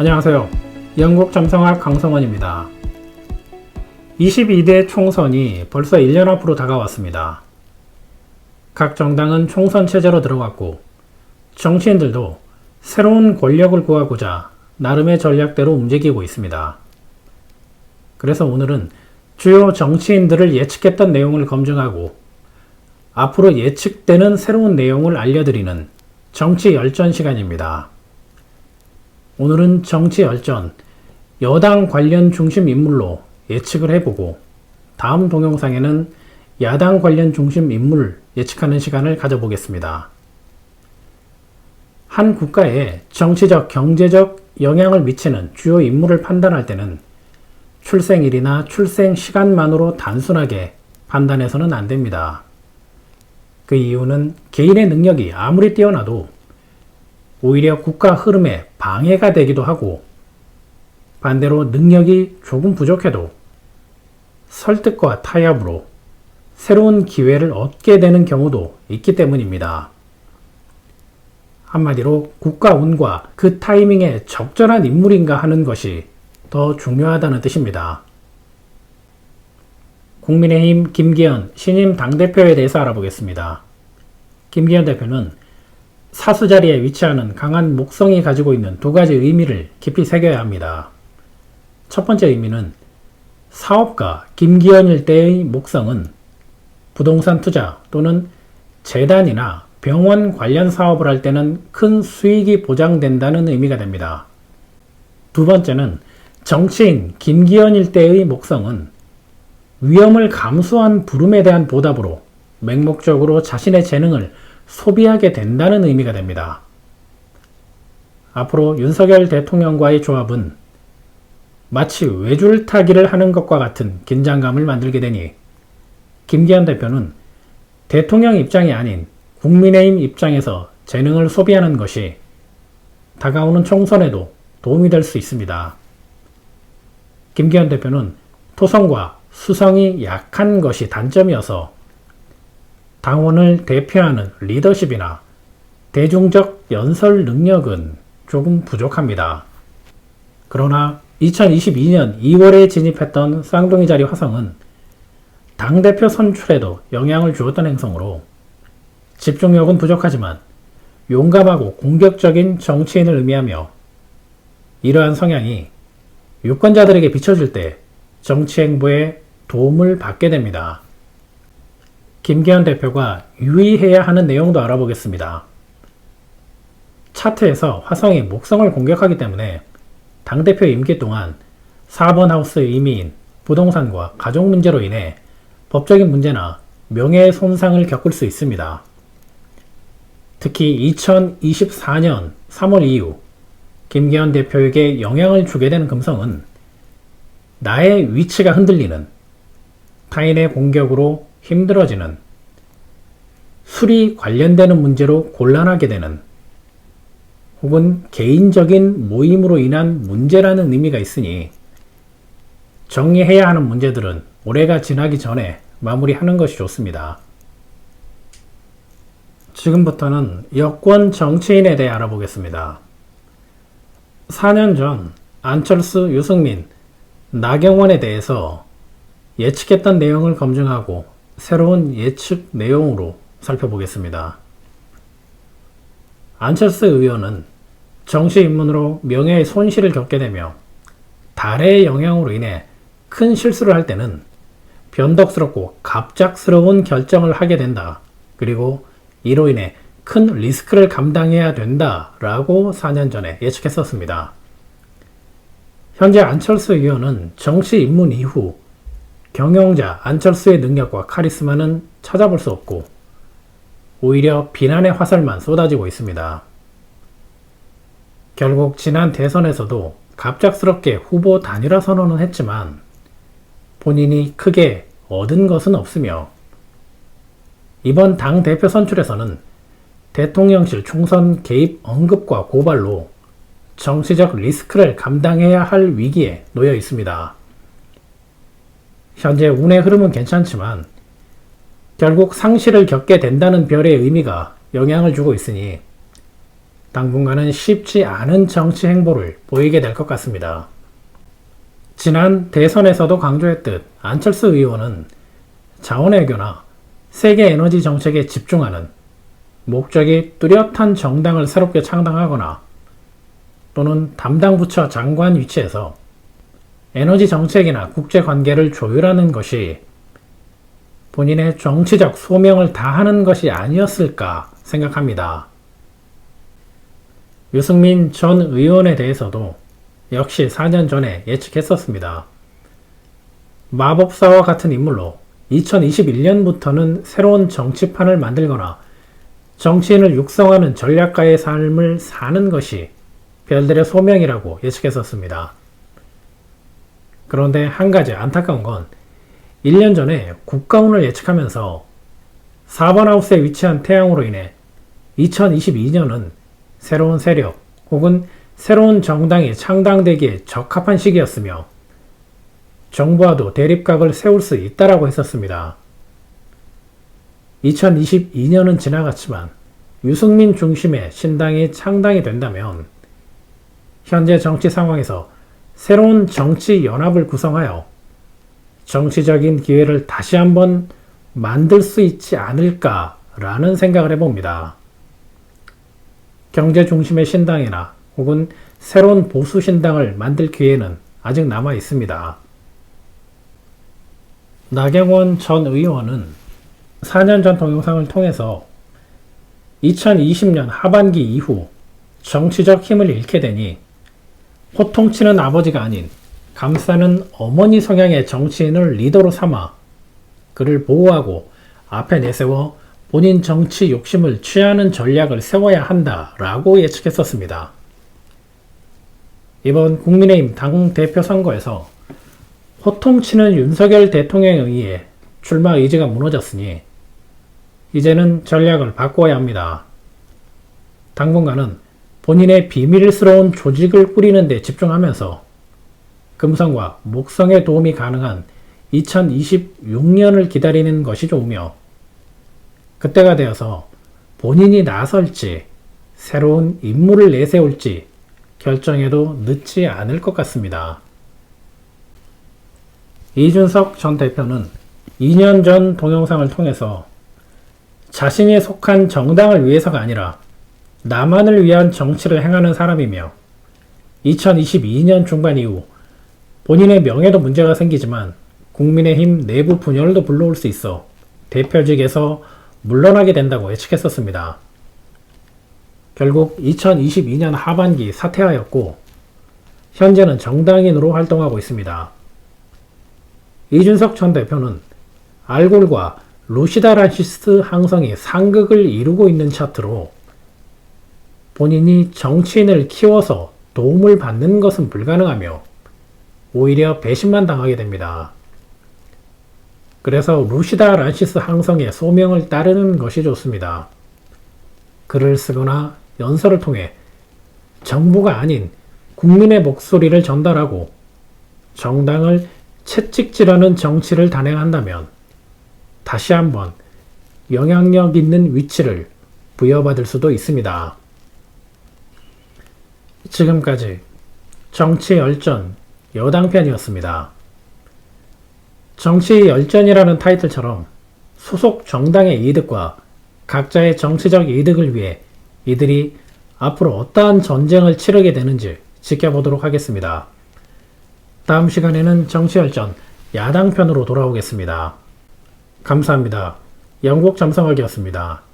안녕하세요. 영국 점성학 강성원입니다. 22대 총선이 벌써 1년 앞으로 다가왔습니다. 각 정당은 총선 체제로 들어갔고, 정치인들도 새로운 권력을 구하고자 나름의 전략대로 움직이고 있습니다. 그래서 오늘은 주요 정치인들을 예측했던 내용을 검증하고, 앞으로 예측되는 새로운 내용을 알려드리는 정치 열전 시간입니다. 오늘은 정치 열전, 여당 관련 중심 인물로 예측을 해보고, 다음 동영상에는 야당 관련 중심 인물 예측하는 시간을 가져보겠습니다. 한 국가에 정치적, 경제적 영향을 미치는 주요 인물을 판단할 때는 출생일이나 출생 시간만으로 단순하게 판단해서는 안 됩니다. 그 이유는 개인의 능력이 아무리 뛰어나도 오히려 국가 흐름에 방해가 되기도 하고 반대로 능력이 조금 부족해도 설득과 타협으로 새로운 기회를 얻게 되는 경우도 있기 때문입니다. 한마디로 국가 운과 그 타이밍에 적절한 인물인가 하는 것이 더 중요하다는 뜻입니다. 국민의힘 김기현 신임 당대표에 대해서 알아보겠습니다. 김기현 대표는 사수 자리에 위치하는 강한 목성이 가지고 있는 두 가지 의미를 깊이 새겨야 합니다. 첫 번째 의미는 사업가 김기현일 때의 목성은 부동산 투자 또는 재단이나 병원 관련 사업을 할 때는 큰 수익이 보장된다는 의미가 됩니다. 두 번째는 정치인 김기현일 때의 목성은 위험을 감수한 부름에 대한 보답으로 맹목적으로 자신의 재능을 소비하게 된다는 의미가 됩니다. 앞으로 윤석열 대통령과의 조합은 마치 외줄 타기를 하는 것과 같은 긴장감을 만들게 되니 김기현 대표는 대통령 입장이 아닌 국민의힘 입장에서 재능을 소비하는 것이 다가오는 총선에도 도움이 될 수 있습니다. 김기현 대표는 토성과 수성이 약한 것이 단점이어서 당원을 대표하는 리더십이나 대중적 연설 능력은 조금 부족합니다. 그러나 2022년 2월에 진입했던 쌍둥이 자리 화성은 당대표 선출에도 영향을 주었던 행성으로 집중력은 부족하지만 용감하고 공격적인 정치인을 의미하며 이러한 성향이 유권자들에게 비춰질 때 정치 행보에 도움을 받게 됩니다. 김기현 대표가 유의해야 하는 내용도 알아보겠습니다. 차트에서 화성이 목성을 공격하기 때문에 당대표 임기 동안 4번 하우스의 의미인 부동산과 가족 문제로 인해 법적인 문제나 명예 손상을 겪을 수 있습니다. 특히 2024년 3월 이후 김기현 대표에게 영향을 주게 되는 금성은 나의 위치가 흔들리는 타인의 공격으로 힘들어지는 술이 관련되는 문제로 곤란하게 되는 혹은 개인적인 모임으로 인한 문제라는 의미가 있으니 정리해야 하는 문제들은 올해가 지나기 전에 마무리하는 것이 좋습니다. 지금부터는 여권 정치인에 대해 알아보겠습니다. 4년 전 안철수, 유승민, 나경원에 대해서 예측했던 내용을 검증하고 새로운 예측 내용으로 살펴보겠습니다. 안철수 의원은 정치 입문으로 명예의 손실을 겪게 되며 달의 영향으로 인해 큰 실수를 할 때는 변덕스럽고 갑작스러운 결정을 하게 된다. 그리고 이로 인해 큰 리스크를 감당해야 된다. 라고 4년 전에 예측했었습니다. 현재 안철수 의원은 정치 입문 이후 경영자 안철수의 능력과 카리스마는 찾아볼 수 없고 오히려 비난의 화살만 쏟아지고 있습니다. 결국 지난 대선에서도 갑작스럽게 후보 단일화 선언은 했지만 본인이 크게 얻은 것은 없으며 이번 당 대표 선출에서는 대통령실 총선 개입 언급과 고발로 정치적 리스크를 감당해야 할 위기에 놓여 있습니다. 현재 운의 흐름은 괜찮지만 결국 상실을 겪게 된다는 별의 의미가 영향을 주고 있으니 당분간은 쉽지 않은 정치 행보를 보이게 될 것 같습니다. 지난 대선에서도 강조했듯 안철수 의원은 자원외교나 세계 에너지 정책에 집중하는 목적이 뚜렷한 정당을 새롭게 창당하거나 또는 담당 부처 장관 위치에서 에너지 정책이나 국제 관계를 조율하는 것이 본인의 정치적 소명을 다하는 것이 아니었을까 생각합니다. 유승민 전 의원에 대해서도 역시 4년 전에 예측했었습니다. 마법사와 같은 인물로 2021년부터는 새로운 정치판을 만들거나 정치인을 육성하는 전략가의 삶을 사는 것이 별들의 소명이라고 예측했었습니다. 그런데 한 가지 안타까운 건 1년 전에 국가운을 예측하면서 4번 하우스에 위치한 태양으로 인해 2022년은 새로운 세력 혹은 새로운 정당이 창당되기에 적합한 시기였으며 정부와도 대립각을 세울 수 있다라고 했었습니다. 2022년은 지나갔지만 유승민 중심의 신당이 창당이 된다면 현재 정치 상황에서 새로운 정치 연합을 구성하여 정치적인 기회를 다시 한번 만들 수 있지 않을까라는 생각을 해봅니다. 경제 중심의 신당이나 혹은 새로운 보수 신당을 만들 기회는 아직 남아 있습니다. 나경원 전 의원은 4년 전 동영상을 통해서 2020년 하반기 이후 정치적 힘을 잃게 되니 호통치는 아버지가 아닌 감싸는 어머니 성향의 정치인을 리더로 삼아 그를 보호하고 앞에 내세워 본인 정치 욕심을 취하는 전략을 세워야 한다라고 예측했었습니다. 이번 국민의힘 당대표 선거에서 호통치는 윤석열 대통령에 의해 출마 의지가 무너졌으니 이제는 전략을 바꿔야 합니다. 당분간은 본인의 비밀스러운 조직을 꾸리는 데 집중하면서 금성과 목성에 도움이 가능한 2026년을 기다리는 것이 좋으며 그때가 되어서 본인이 나설지 새로운 임무를 내세울지 결정해도 늦지 않을 것 같습니다. 이준석 전 대표는 2년 전 동영상을 통해서 자신이 속한 정당을 위해서가 아니라 나만을 위한 정치를 행하는 사람이며 2022년 중반 이후 본인의 명예도 문제가 생기지만 국민의힘 내부 분열도 불러올 수 있어 대표직에서 물러나게 된다고 예측했었습니다. 결국 2022년 하반기 사퇴하였고 현재는 정당인으로 활동하고 있습니다. 이준석 전 대표는 알골과 루시다라시스 항성이 상극을 이루고 있는 차트로 본인이 정치인을 키워서 도움을 받는 것은 불가능하며 오히려 배신만 당하게 됩니다. 그래서 루시다 란시스 항성의 소명을 따르는 것이 좋습니다. 글을 쓰거나 연설을 통해 정부가 아닌 국민의 목소리를 전달하고 정당을 채찍질하는 정치를 단행한다면 다시 한번 영향력 있는 위치를 부여받을 수도 있습니다. 지금까지 정치 열전 여당편이었습니다. 정치 열전이라는 타이틀처럼 소속 정당의 이득과 각자의 정치적 이득을 위해 이들이 앞으로 어떠한 전쟁을 치르게 되는지 지켜보도록 하겠습니다. 다음 시간에는 정치열전 야당편으로 돌아오겠습니다. 감사합니다. 영국 잠성학이었습니다.